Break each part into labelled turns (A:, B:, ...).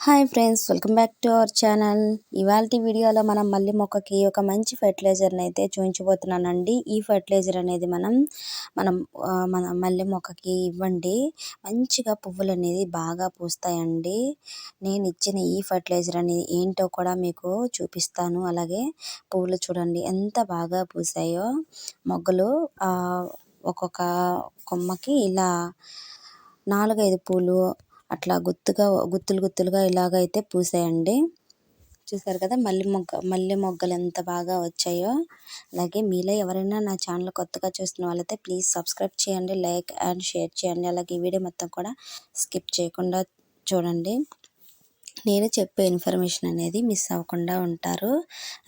A: Hi friends welcome back to our channel. ఇవాళ వీడియోలో మనం మల్లె మొక్కకి ఒక మంచి ఫర్టిలైజర్ని అయితే చూపించబోతున్నానండి ఈ ఫర్టిలైజర్ అనేది మనం మనం మన మల్లె మొక్కకి ఇవ్వండి. మంచిగా పువ్వులు అనేది బాగా పూస్తాయండి. నేను ఇచ్చిన ఈ ఫర్టిలైజర్ అనేది ఏంటో కూడా మీకు చూపిస్తాను. అలాగే పువ్వులు చూడండి ఎంత బాగా పూసాయో. మొగ్గలు ఒక్కొక్క కొమ్మకి ఇలా నాలుగైదు పూలు అట్లా గుత్తుగా గుత్తులు గుత్తులుగా ఇలాగైతే పూసేయండి. చూసారు కదా మల్లె మొగ్గ మల్లె మొగ్గలు ఎంత బాగా వచ్చాయో. అలాగే మీలో ఎవరైనా నా ఛానల్ కొత్తగా చూస్తున్న వాళ్ళైతే ప్లీజ్ సబ్స్క్రైబ్ చేయండి లైక్ అండ్ షేర్ చేయండి. అలాగే ఈ వీడియో మొత్తం కూడా స్కిప్ చేయకుండా చూడండి. నేను చెప్పే ఇన్ఫర్మేషన్ అనేది మిస్ అవ్వకుండా ఉంటారు.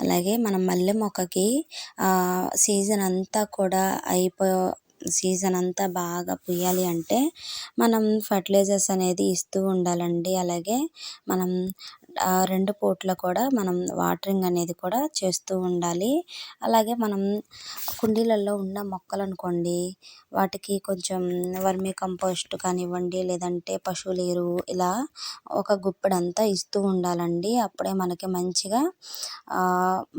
A: అలాగే మనం మల్లె మొక్కకి సీజన్ అంతా కూడా అయిపో సీజన్ అంతా బాగా పుయ్యాలి అంటే మనం ఫర్టిలైజర్స్ అనేది ఇస్తూ ఉండాలండి. అలాగే మనం రెండు పూట్ల కూడా మనం వాటరింగ్ అనేది కూడా చేస్తూ ఉండాలి. అలాగే మనం కుండీలలో ఉన్న మొక్కలు అనుకోండి వాటికి కొంచెం వర్మీ కంపోస్ట్ కానివ్వండి లేదంటే పశువుల ఎరువు ఇలా ఒక గుప్పెడంతా ఇస్తూ ఉండాలండి. అప్పుడే మనకి మంచిగా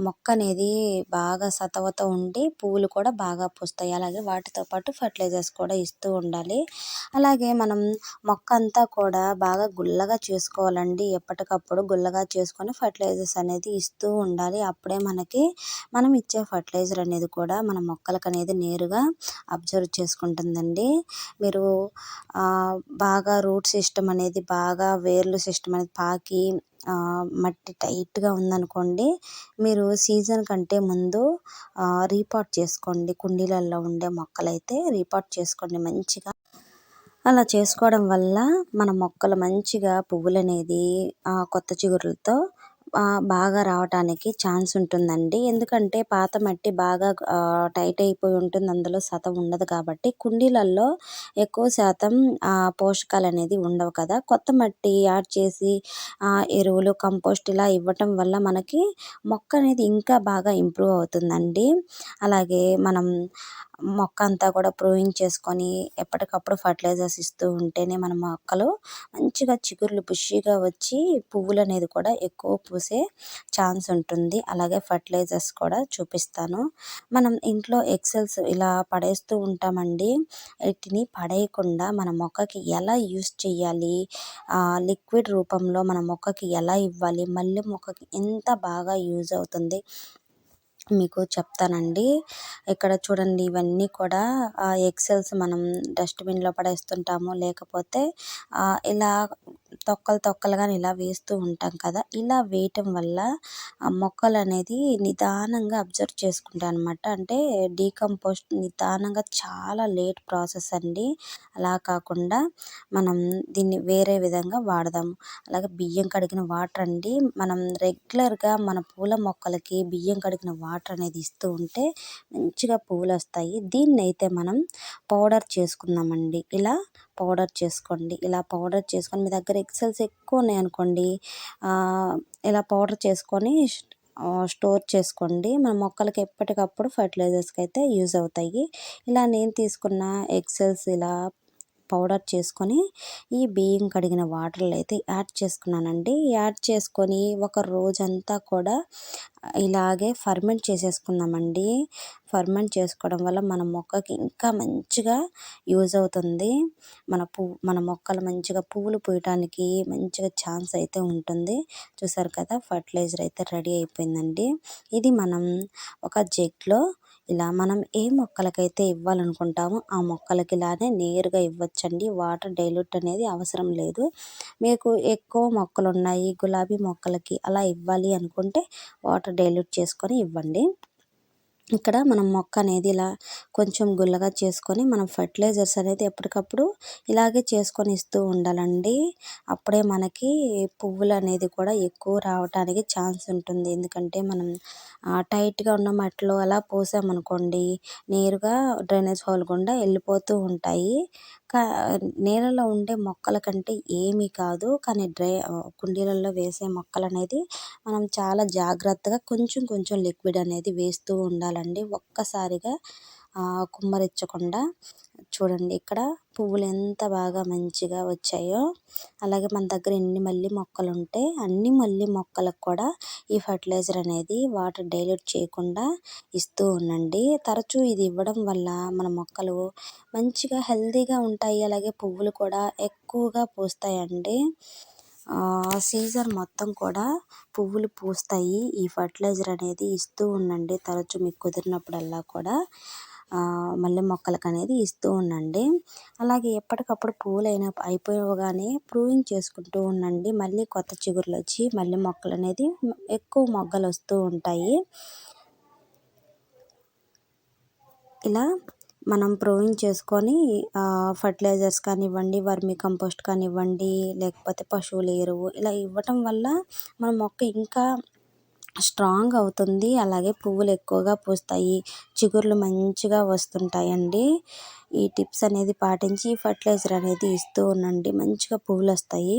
A: మొక్క అనేది బాగా సతవత ఉండి పువ్వులు కూడా బాగా పూస్తాయి. అలాగే వాటితో పాటు ఫర్టిలైజర్స్ కూడా ఇస్తూ ఉండాలి. అలాగే మనం మొక్క అంతా కూడా బాగా గుల్లగా చేసుకోవాలండి. ఎప్పటికప్పుడు గుల్లగా చేసుకొని ఫర్టిలైజర్స్ అనేది ఇస్తూ ఉండాలి. అప్పుడే మనకి మనం ఇచ్చే ఫర్టిలైజర్ అనేది కూడా మన మొక్కలకు అనేది నేరుగా అబ్జర్వ్ చేసుకుంటుందండి. మీరు బాగా రూట్ సిస్టమ్ అనేది బాగా వేర్లు సిస్టమ్ అనేది పాకి మట్టి టైట్గా ఉందనుకోండి మీరు సీజన్ కంటే ముందు రీపాట్ చేసుకోండి. కుండీలలో ఉండే మొక్కలైతే రీపాట్ చేసుకోండి మంచిగా. అలా చేసుకోవడం వల్ల మన మొక్కలు మంచిగా పువ్వులు అనేది కొత్త చిగురులతో బాగా రావటానికి ఛాన్స్ ఉంటుందండి. ఎందుకంటే పాత మట్టి బాగా టైట్ అయిపోయి ఉంటుంది. అందులో సతం ఉండదు కాబట్టి కుండీలలో ఎక్కువ శాతం పోషకాలు అనేది ఉండవు కదా. కొత్త మట్టి యాడ్ చేసి ఎరువులు కంపోస్ట్ ఇలా ఇవ్వటం వల్ల మనకి మొక్క అనేది ఇంకా బాగా ఇంప్రూవ్ అవుతుందండి. అలాగే మనం మొక్క అంతా కూడా ప్రూవింగ్ చేసుకొని ఎప్పటికప్పుడు ఫర్టిలైజర్స్ ఇస్తూ ఉంటేనే మన మొక్కలు మంచిగా చిగుర్లు బుషీగా వచ్చి పువ్వులు అనేది కూడా ఎక్కువ పూసే ఛాన్స్ ఉంటుంది. అలాగే ఫర్టిలైజర్స్ కూడా చూపిస్తాను. మనం ఇంట్లో ఎక్సెల్స్ ఇలా పడేస్తూ ఉంటామండి. వీటిని పడేయకుండా మన మొక్కకి ఎలా యూస్ చేయాలి లిక్విడ్ రూపంలో మన మొక్కకి ఎలా ఇవ్వాలి? మళ్ళీ మొక్కకి ఎంత బాగా యూజ్ అవుతుంది? మీకు చెప్తానండి. ఇక్కడ చూడండి ఇవన్నీ కూడా ఎక్సెల్స్ మనం డస్ట్బిన్లో పడేస్తుంటాము. లేకపోతే ఇలా తొక్కలు తొక్కలుగా ఇలా వేస్తూ ఉంటాం కదా ఇలా వేయటం వల్ల ఆ మొక్కలు అనేది నిదానంగా అబ్జర్వ్ చేసుకుంటాయి అనమాట అంటే డీకంపోస్ట్ నిదానంగా చాలా లేట్ ప్రాసెస్ అండి. అలా కాకుండా మనం దీన్ని వేరే విధంగా వాడదాము అలాగే బియ్యం కడిగిన వాటర్ అండి మనం రెగ్యులర్గా మన పూల మొక్కలకి బియ్యం కడిగిన వాటర్ అనేది ఇస్తూ ఉంటే మంచిగా పువ్వులు వస్తాయి. దీన్ని అయితే మనం పౌడర్ చేసుకుందామండి. ఇలా పౌడర్ చేసుకోండి. ఇలా పౌడర్ చేసుకొని మీ దగ్గర ఎక్సెల్స్ ఎక్కువ ఉన్నాయనుకోండి ఇలా పౌడర్ చేసుకొని స్టోర్ చేసుకోండి. మన మొక్కలకి ఎప్పటికప్పుడు ఫర్టిలైజర్స్కి అయితే యూజ్ అవుతాయి. ఇలా నేను తీసుకున్న ఎక్సెల్స్ ఇలా పౌడర్ చేసుకొని ఈ బియ్యం కడిగిన వాటర్లో అయితే యాడ్ చేసుకున్నానండి. యాడ్ చేసుకొని ఒక రోజంతా కూడా ఇలాగే ఫర్మెంట్ చేసేసుకుందామండి ఫర్మెంట్ చేసుకోవడం వల్ల మన మొక్కకి ఇంకా మంచిగా యూజ్ అవుతుంది. మన పువ్వు మన మొక్కలు మంచిగా పువ్వులు పూయటానికి మంచిగా ఛాన్స్ అయితే ఉంటుంది. చూసారు కదా ఫర్టిలైజర్ అయితే రెడీ అయిపోయిందండి. ఇది మనం ఒక జగ్లో ఇలా మనం ఏ మొక్కలకైతే ఇవ్వాలనుకుంటామో ఆ మొక్కలకి ఇలానే నేరుగా ఇవ్వచ్చండి. వాటర్ డైల్యూట్ అనేది అవసరం లేదు. మీకు ఎక్కువ మొక్కలు ఉన్నాయి గులాబీ మొక్కలకి అలా ఇవ్వాలి అనుకుంటే వాటర్ డైల్యూట్ చేసుకొని ఇవ్వండి. ఇక్కడ మనం మొక్క అనేది ఇలా కొంచెం గుల్లగా చేసుకొని మనం ఫర్టిలైజర్స్ అనేది ఎప్పటికప్పుడు ఇలాగే చేసుకొని ఇస్తూ ఉండాలండి. అప్పుడే మనకి పువ్వులు అనేది కూడా ఎక్కువ రావటానికి ఛాన్స్ ఉంటుంది. ఎందుకంటే మనం టైట్గా ఉన్న మట్టిలో అలా పోసామనుకోండి నేరుగా డ్రైనేజ్ హోల్ గుండా వెళ్ళిపోతూ ఉంటాయి. నేలలో ఉండే మొక్కల కంటే ఏమీ కాదు. కానీ డ్రై కుండీలలో వేసే మొక్కలు అనేది మనం చాలా జాగ్రత్తగా కొంచెం కొంచెం లిక్విడ్ అనేది వేస్తూ ఉండాలండి. ఒక్కసారిగా కుమ్మరించకుండా చూడండి ఇక్కడ పువ్వులు ఎంత బాగా మంచిగా వచ్చాయో. అలాగే మన దగ్గర ఎన్ని మల్లి మొక్కలు ఉంటే అన్ని మల్లి మొక్కలకు కూడా ఈ ఫర్టిలైజర్ అనేది వాటర్ డైల్యూట్ చేయకుండా ఇస్తూ ఉండండి. తరచూ ఇది ఇవ్వడం వల్ల మన మొక్కలు మంచిగా హెల్తీగా ఉంటాయి. అలాగే పువ్వులు కూడా ఎక్కువగా పూస్తాయండి. సీజన్ మొత్తం కూడా పువ్వులు పూస్తాయి. ఈ ఫర్టిలైజర్ అనేది ఇస్తూ ఉండండి తరచూ మీకు కుదిరినప్పుడల్లా కూడా. మల్లె మొక్కలకు అనేది ఇస్తూ ఉండండి. అలాగే ఎప్పటికప్పుడు పూలైన అయిన అయిపోగానే ప్రూవింగ్ చేసుకుంటూ ఉండండి. మళ్ళీ కొత్త చిగురులు వచ్చి మల్లె మొక్కలు అనేది ఎక్కువ మొగ్గలు వస్తూ ఉంటాయి. ఇలా మనం ప్రూవింగ్ చేసుకొని ఫర్టిలైజర్స్ కానివ్వండి వర్మి కంపోస్ట్ కానివ్వండి లేకపోతే పశువుల ఎరువు ఇలా ఇవ్వటం వల్ల మన మొక్క ఇంకా స్ట్రాంగ్ అవుతుంది. అలాగే పువ్వులు ఎక్కువగా పూస్తాయి. చిగుర్లు మంచిగా వస్తుంటాయండి. ఈ టిప్స్ అనేది పాటించి ఫర్టిలైజర్ అనేది ఇస్తూ ఉండండి. మంచిగా పువ్వులు వస్తాయి.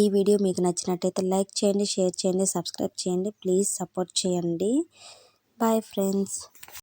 A: ఈ వీడియో మీకు నచ్చినట్టయితే లైక్ చేయండి షేర్ చేయండి సబ్స్క్రైబ్ చేయండి. ప్లీజ్ సపోర్ట్ చేయండి. Bye friends.